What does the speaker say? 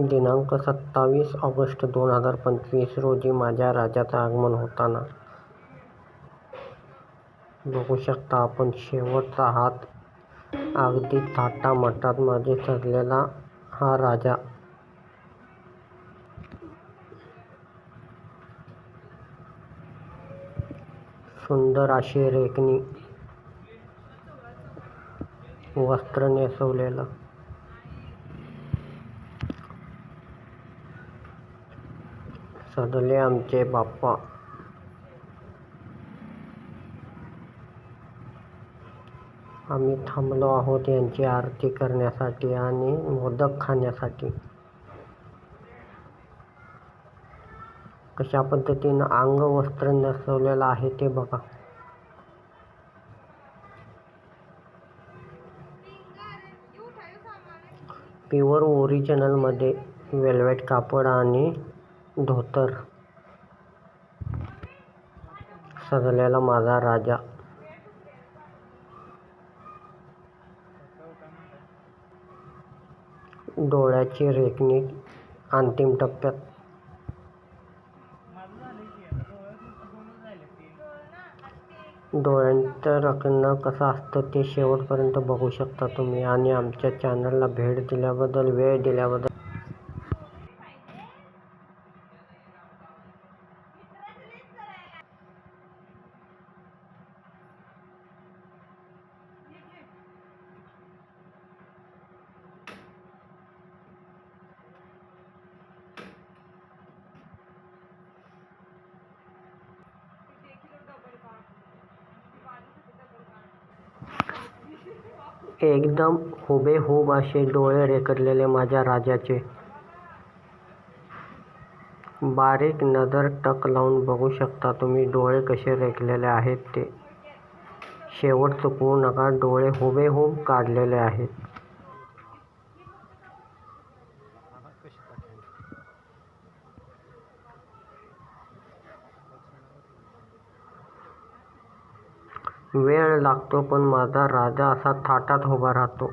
दिनांक सत्तावीस ऑगस्ट दोन हजार पंचवीस रोजी माझ्या राजाचं आगमन होताना. बघू शकता आपण शेवटचा हात अगदी थाटामाटात माझे सजलेला हा राजा. सुंदर अशी रेखणी वस्त्र नेसवलेलं. सदले आमचे बाप्पा. आम्ही थांबलो आहोत यांची आरती करण्यासाठी आणि मोदक खाण्यासाठी. कशा पद्धतीनं अंग वस्त्र नसवलेलं आहे ते बघा. प्युअर ओरिजिनलमध्ये वेल्वेट कापड आणि धोतर. सजलेला माझा राजा. डोळ्याची रेखणी अंतिम टप्प्यात. डोळ्यांचं रखणं कसं असतं ते शेवटपर्यंत बघू शकता तुम्ही. आणि आमच्या चॅनलला भेट दिल्याबद्दल वेळ दिल्याबद्दल एकदम हुबेहूब असे डोळे रेकडलेले माझ्या राजाचे. बारीक नजर टक लावून बघू शकता तुम्ही डोळे कसे रेखलेले आहेत ते. शेवट चुकवू नका डोळे हुबेहूब काढलेले आहेत. वेळ लागतो पण माझा राजा असा थाटात उभा राहतो.